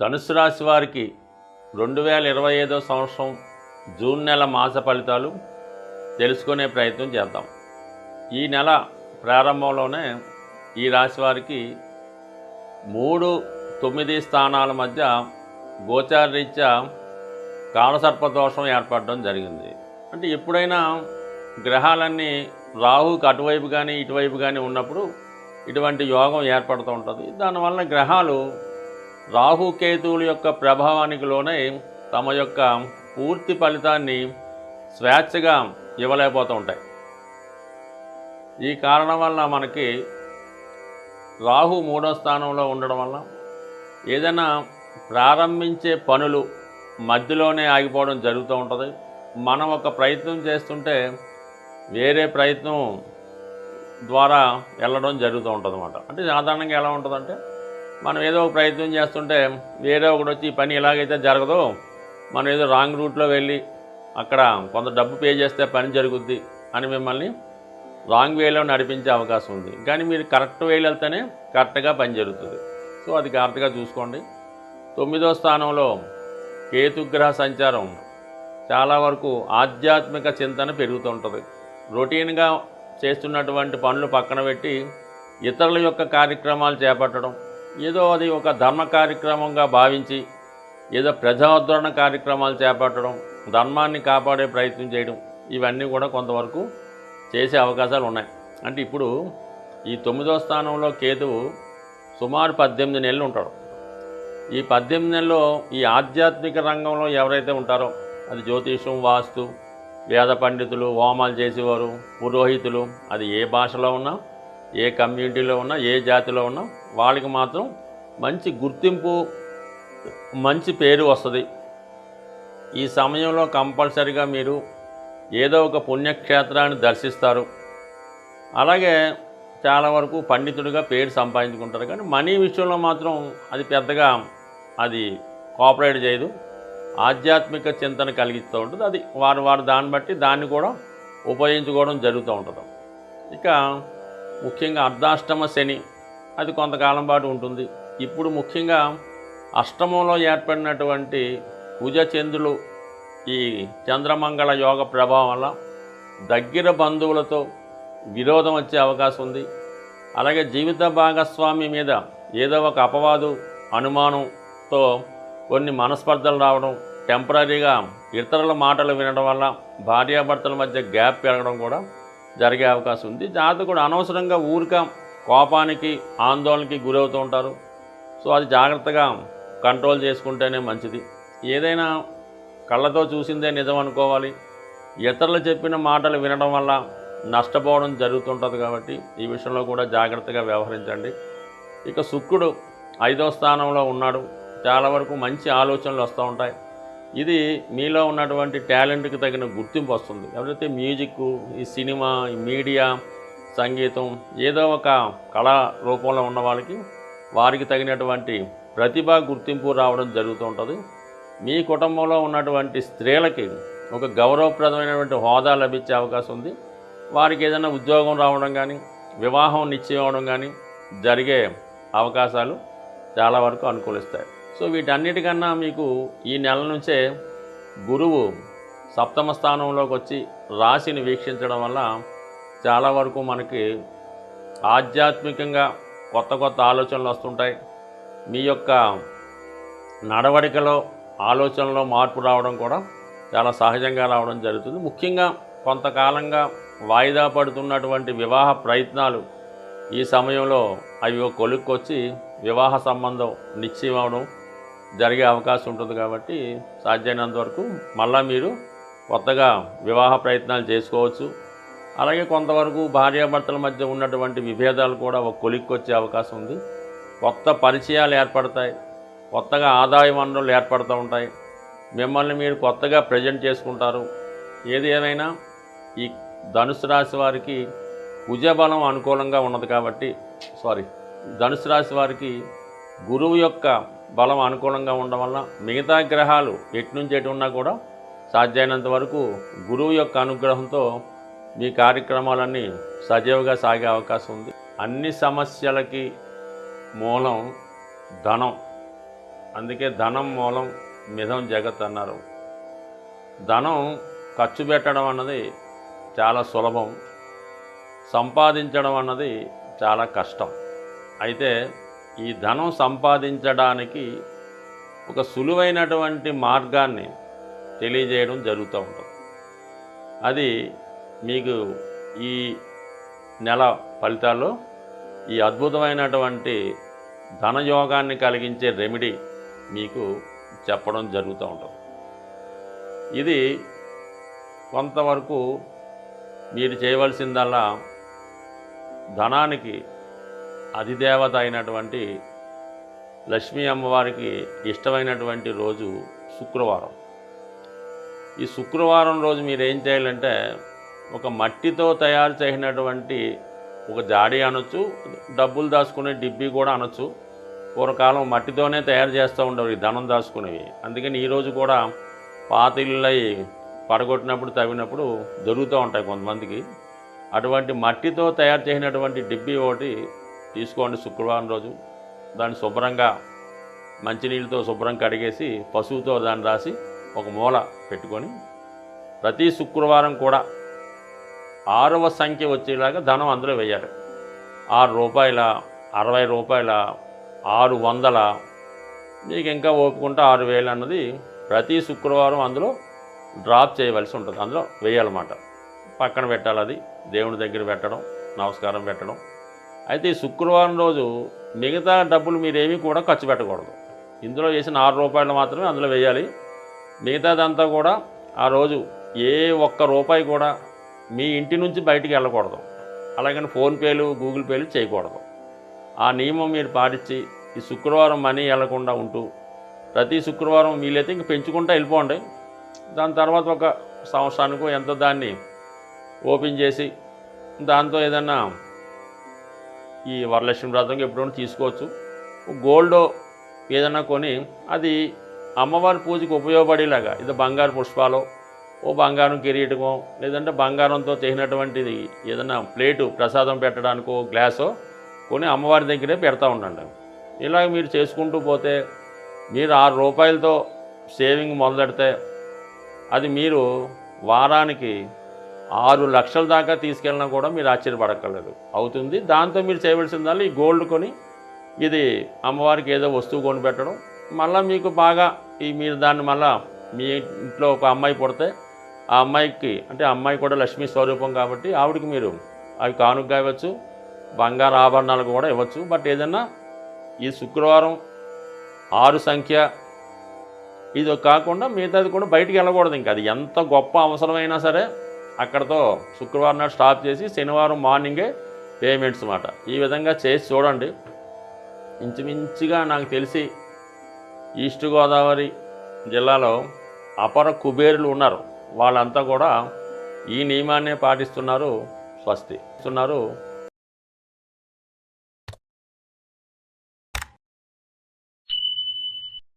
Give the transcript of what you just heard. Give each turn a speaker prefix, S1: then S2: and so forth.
S1: ధనుసు రాశి వారికి రెండు వేల ఇరవై ఐదో సంవత్సరం జూన్ నెల మాస ఫలితాలు తెలుసుకునే ప్రయత్నం చేద్దాం. ఈ నెల ప్రారంభంలోనే ఈ రాశి వారికి మూడు తొమ్మిది స్థానాల మధ్య గోచారరీత్యా కాలసర్పదోషం ఏర్పడడం జరిగింది. అంటే ఎప్పుడైనా గ్రహాలన్నీ రాహుకు అటువైపు కానీ ఇటువైపు కానీ ఉన్నప్పుడు ఇటువంటి యోగం ఏర్పడుతూ ఉంటుంది. దానివల్ల గ్రహాలు రాహుకేతువుల యొక్క ప్రభావానికి లోనై తమ యొక్క పూర్తి ఫలితాన్ని స్వేచ్ఛగా ఇవ్వలేకపోతూ ఉంటాయి. ఈ కారణం వల్ల మనకి రాహు మూడో స్థానంలో ఉండడం వల్ల ఏదైనా ప్రారంభించే పనులు మధ్యలోనే ఆగిపోవడం జరుగుతూ ఉంటుంది. మనం ఒక ప్రయత్నం చేస్తుంటే వేరే ప్రయత్నం ద్వారా వెళ్ళడం జరుగుతూ ఉంటుంది అనమాట అంటే సాధారణంగా ఎలా ఉంటుందంటే మనం ఏదో ఒక ప్రయత్నం చేస్తుంటే వేరే ఒకటి వచ్చి ఈ పని ఎలాగైతే జరగదో మనం ఏదో రాంగ్ రూట్లో వెళ్ళి అక్కడ కొంత డబ్బు పే చేస్తే పని జరుగుద్ది అని మిమ్మల్ని రాంగ్ వేలో నడిపించే అవకాశం ఉంది. కానీ మీరు కరెక్ట్ వేలు వెళ్తేనే కరెక్ట్గా పని జరుగుతుంది. సో అది కరెక్ట్గా చూసుకోండి. తొమ్మిదో స్థానంలో కేతుగ్రహ సంచారం చాలా వరకు ఆధ్యాత్మిక చింతన పెరుగుతుంటుంది రొటీన్గా చేస్తున్నటువంటి పనులు పక్కన పెట్టి ఇతరుల యొక్క కార్యక్రమాలు చేపట్టడం ఏదో అది ఒక ధర్మ కార్యక్రమంగా భావించి ఏదో ప్రజాదరణ కార్యక్రమాలు చేపట్టడం ధర్మాన్ని కాపాడే ప్రయత్నం చేయడం ఇవన్నీ కూడా కొంతవరకు చేసే అవకాశాలు ఉన్నాయి. అంటే ఇప్పుడు ఈ తొమ్మిదో స్థానంలో కేతువు సుమారు పద్దెనిమిది నెలలు ఉంటాడు. ఈ పద్దెనిమిది నెలల్లో ఈ ఆధ్యాత్మిక రంగంలో ఎవరైతే ఉంటారో అది జ్యోతిషం వాస్తు వేద పండితులు హోమాలు చేసేవారు పురోహితులు అది ఏ భాషలో ఉన్నా ఏ కమ్యూనిటీలో ఉన్నా ఏ జాతిలో ఉన్నా వాళ్ళకి మాత్రం మంచి గుర్తింపు మంచి పేరు వస్తుంది. ఈ సమయంలో కంపల్సరిగా మీరు ఏదో ఒక పుణ్యక్షేత్రాన్ని దర్శిస్తారు. అలాగే చాలా వరకు పండితుడిగా పేరు సంపాదించుకుంటారు. కానీ మనీ విషయంలో మాత్రం అది పెద్దగా అది కోఆపరేట్ చేయదు. ఆధ్యాత్మిక చింతన కలిగిస్తూ ఉంటుంది. అది వారు వారు దాన్ని బట్టి దాన్ని కూడా ఉపయోగించుకోవడం జరుగుతూ ఉంటుంది. ఇక ముఖ్యంగా అర్ధాష్టమ శని అది కొంతకాలం పాటు ఉంటుంది. ఇప్పుడు ముఖ్యంగా అష్టమంలో ఏర్పడినటువంటి కుజ చంద్రులు ఈ చంద్రమంగళ యోగ ప్రభావం వల్ల దగ్గర బంధువులతో విరోధం వచ్చే అవకాశం ఉంది. అలాగే జీవిత భాగస్వామి మీద ఏదో ఒక అపవాదు అనుమానంతో కొన్ని మనస్పర్ధలు రావడం టెంపరీగా ఇతరుల మాటలు వినడం వల్ల భార్యాభర్తల మధ్య గ్యాప్ పెరగడం కూడా జరిగే అవకాశం ఉంది. జాతకుడు అనవసరంగా ఊరిక కోపానికి ఆందోళనకి గురవుతూ ఉంటారు. సో అది జాగ్రత్తగా కంట్రోల్ చేసుకుంటేనే మంచిది. ఏదైనా కళ్ళతో చూసిందే నిజం అనుకోవాలి. ఇతరులు చెప్పిన మాటలు వినడం వల్ల నష్టపోవడం జరుగుతుంటుంది కాబట్టి ఈ విషయంలో కూడా జాగ్రత్తగా వ్యవహరించండి. ఇక శుక్రుడు ఐదో స్థానంలో ఉన్నాడు. చాలా వరకు మంచి ఆలోచనలు వస్తూ ఉంటాయి. ఇది మీలో ఉన్నటువంటి టాలెంట్కి తగిన గుర్తింపు వస్తుంది. ఎవరైతే మ్యూజిక్ ఈ సినిమా ఈ మీడియా సంగీతం ఏదో ఒక కళా రూపంలో ఉన్న వాళ్ళకి వారికి తగినటువంటి ప్రతిభ గుర్తింపు రావడం జరుగుతూ ఉంటుంది. మీ కుటుంబంలో ఉన్నటువంటి స్త్రీలకి ఒక గౌరవప్రదమైనటువంటి హోదా లభించే అవకాశం ఉంది. వారికి ఏదైనా ఉద్యోగం రావడం కానీ వివాహం నిశ్చయం అవడం కానీ జరిగే అవకాశాలు చాలా వరకు అనుకూలిస్తాయి. సో వీటన్నిటికన్నా మీకు ఈ నెల నుంచే గురువు సప్తమ స్థానంలోకి వచ్చి రాశిని వీక్షించడం వల్ల చాలా వరకు మనకి ఆధ్యాత్మికంగా కొత్త కొత్త ఆలోచనలు వస్తుంటాయి. మీ యొక్క నడవడికలో ఆలోచనలో మార్పు రావడం కూడా చాలా సహజంగా రావడం జరుగుతుంది. ముఖ్యంగా కొంతకాలంగా వాయిదా పడుతున్నటువంటి వివాహ ప్రయత్నాలు ఈ సమయంలో అవి కొలుక్కొచ్చి వివాహ సంబంధం నిశ్చయం అవడం జరిగే అవకాశం ఉంటుంది కాబట్టి సాధ్యమైనంత వరకు మళ్ళీ మీరు కొత్తగా వివాహ ప్రయత్నాలు చేసుకోవచ్చు. అలాగే కొంతవరకు భార్యాభర్తల మధ్య ఉన్నటువంటి విభేదాలు కూడా ఒక కొలిక్కొచ్చే అవకాశం ఉంది. కొత్త పరిచయాలు ఏర్పడతాయి. కొత్తగా ఆదాయ వనరులు ఏర్పడుతూ ఉంటాయి. మిమ్మల్ని మీరు కొత్తగా ప్రజెంట్ చేసుకుంటారు. ఏది ఏమైనా ఈ ధనుసు రాశి వారికి కుజబలం అనుకూలంగా ఉన్నది కాబట్టి సారీ ధనుసు రాశి వారికి గురువు యొక్క బలం అనుకూలంగా ఉండడం వల్ల మిగతా గ్రహాలు ఎటు నుంచి ఎటు ఉన్నా కూడా సాధ్యమైనంత వరకు గురువు యొక్క అనుగ్రహంతో మీ కార్యక్రమాలన్నీ సజీవుగా సాగే అవకాశం ఉంది. అన్ని సమస్యలకి మూలం ధనం. అందుకే ధనం మూలం మిథం జగత్ అన్నారు. ధనం ఖర్చు పెట్టడం అన్నది చాలా సులభం. సంపాదించడం అన్నది చాలా కష్టం. అయితే ఈ ధనం సంపాదించడానికి ఒక సులువైనటువంటి మార్గాన్ని తెలియజేయడం జరుగుతూ ఉంటుంది. అది మీకు ఈ నెల ఫలితాల్లో ఈ అద్భుతమైనటువంటి ధనయోగాన్ని కలిగించే రెమెడీ మీకు చెప్పడం జరుగుతూ ఉంటుంది. ఇది కొంతవరకు మీరు చేయవలసిందల్లా ధనానికి అధిదేవత అయినటువంటి లక్ష్మీ అమ్మవారికి ఇష్టమైనటువంటి రోజు శుక్రవారం. ఈ శుక్రవారం రోజు మీరు ఏం చేయాలంటే ఒక మట్టితో తయారు చేసినటువంటి ఒక జాడి అనొచ్చు డబ్బులు దాచుకునే డిబ్బీ కూడా అనొచ్చు. పూర్వకాలం మట్టితోనే తయారు చేస్తూ ఉండేవారు ఈ ధనం దాచుకునేవి. అందుకని ఈరోజు కూడా పాత ఇళ్ళై పడగొట్టినప్పుడు తవ్వినప్పుడు దొరుకుతూ ఉంటాయి కొంతమందికి. అటువంటి మట్టితో తయారు చేసినటువంటి డిబ్బీ ఒకటి తీసుకోండి శుక్రవారం రోజు. దాన్ని శుభ్రంగా మంచినీళ్ళతో శుభ్రం కడిగేసి పశువుతో దాన్ని రాసి ఒక మూల పెట్టుకొని ప్రతి శుక్రవారం కూడా ఆరవ సంఖ్య వచ్చేలాగా ధనం అందులో వేయాలి. ఆరు రూపాయల అరవై రూపాయల ఆరు వందల మీకు ఇంకా ఓపుకుంటే ఆరు వేలు అన్నది ప్రతి శుక్రవారం అందులో డ్రాప్ చేయవలసి ఉంటుంది. అందులో వేయాలన్నమాట. పక్కన పెట్టాలి అది. దేవుని దగ్గర పెట్టడం నమస్కారం పెట్టడం. అయితే ఈ శుక్రవారం రోజు మిగతా డబ్బులు మీరేమీ కూడా ఖర్చు పెట్టకూడదు. ఇందులో చేసిన ఆరు రూపాయలు మాత్రమే అందులో వేయాలి. మిగతాదంతా కూడా ఆ రోజు ఏ ఒక్క రూపాయి కూడా మీ ఇంటి నుంచి బయటికి వెళ్ళకూడదు. అలాగని ఫోన్పేలు గూగుల్ పేలు చేయకూడదు. ఆ నియమం మీరు పాటించి ఈ శుక్రవారం మనీ వెళ్ళకుండా ఉంటూ ప్రతి శుక్రవారం వీలైతే ఇంక పెంచుకుంటూ వెళ్ళిపోండి. దాని తర్వాత ఒక సంవత్సరానికి ఎంత దాన్ని ఓపెన్ చేసి దాంతో ఏదన్నా ఈ వరలక్ష్మి వ్రతం ఎప్పుడైనా తీసుకోవచ్చు. గోల్డ్ ఏదన్నా కొని అది అమ్మవారి పూజకి ఉపయోగపడేలాగా ఇది బంగారు పుష్పాలు ఓ బంగారం కిరీటమో లేదంటే బంగారంతో చేసినటువంటిది ఏదైనా ప్లేటు ప్రసాదం పెట్టడానికో గ్లాసో కొని అమ్మవారి దగ్గరే పెడతా ఉండండి. ఇలాగ మీరు చేసుకుంటూ పోతే మీరు ఆరు రూపాయలతో సేవింగ్ మొదలెడితే అది మీరు వారానికి ఆరు లక్షల దాకా తీసుకెళ్ళినా కూడా మీరు ఆశ్చర్యపడక్కర్లేదు. అవుతుంది. దాంతో మీరు చేయవలసిందల్లా ఈ గోల్డ్ కొని ఇది అమ్మవారికి ఏదో వస్తువు కొని పెట్టడం. మళ్ళీ మీకు బాగా ఈ మీరు దాన్ని మళ్ళీ మీ ఇంట్లో ఒక అమ్మాయి పుడితే ఆ అమ్మాయికి అంటే ఆ అమ్మాయి కూడా లక్ష్మీ స్వరూపం కాబట్టి ఆవిడకి మీరు అవి కానుగ్గా ఇవ్వచ్చు బంగారు ఆభరణాలు కూడా ఇవ్వచ్చు. బట్ ఏదన్నా ఈ శుక్రవారం ఆరు సంఖ్య ఇది కాకుండా మిగతాది కూడా బయటికి వెళ్ళకూడదు ఇంకా. అది ఎంత గొప్ప అవసరమైనా సరే అక్కడతో శుక్రవారం నాడు స్టాప్ చేసి శనివారం మార్నింగే పేమెంట్స్ అన్నమాట. ఈ విధంగా చేసి చూడండి. ఇంచుమించుగా నాకు తెలిసి ఈస్ట్ గోదావరి జిల్లాలో అపర కుబేరులు ఉన్నారు. వాళ్ళంతా కూడా ఈ నియమాన్నే పాటిస్తున్నారు స్వస్తి. ఇస్తున్నారు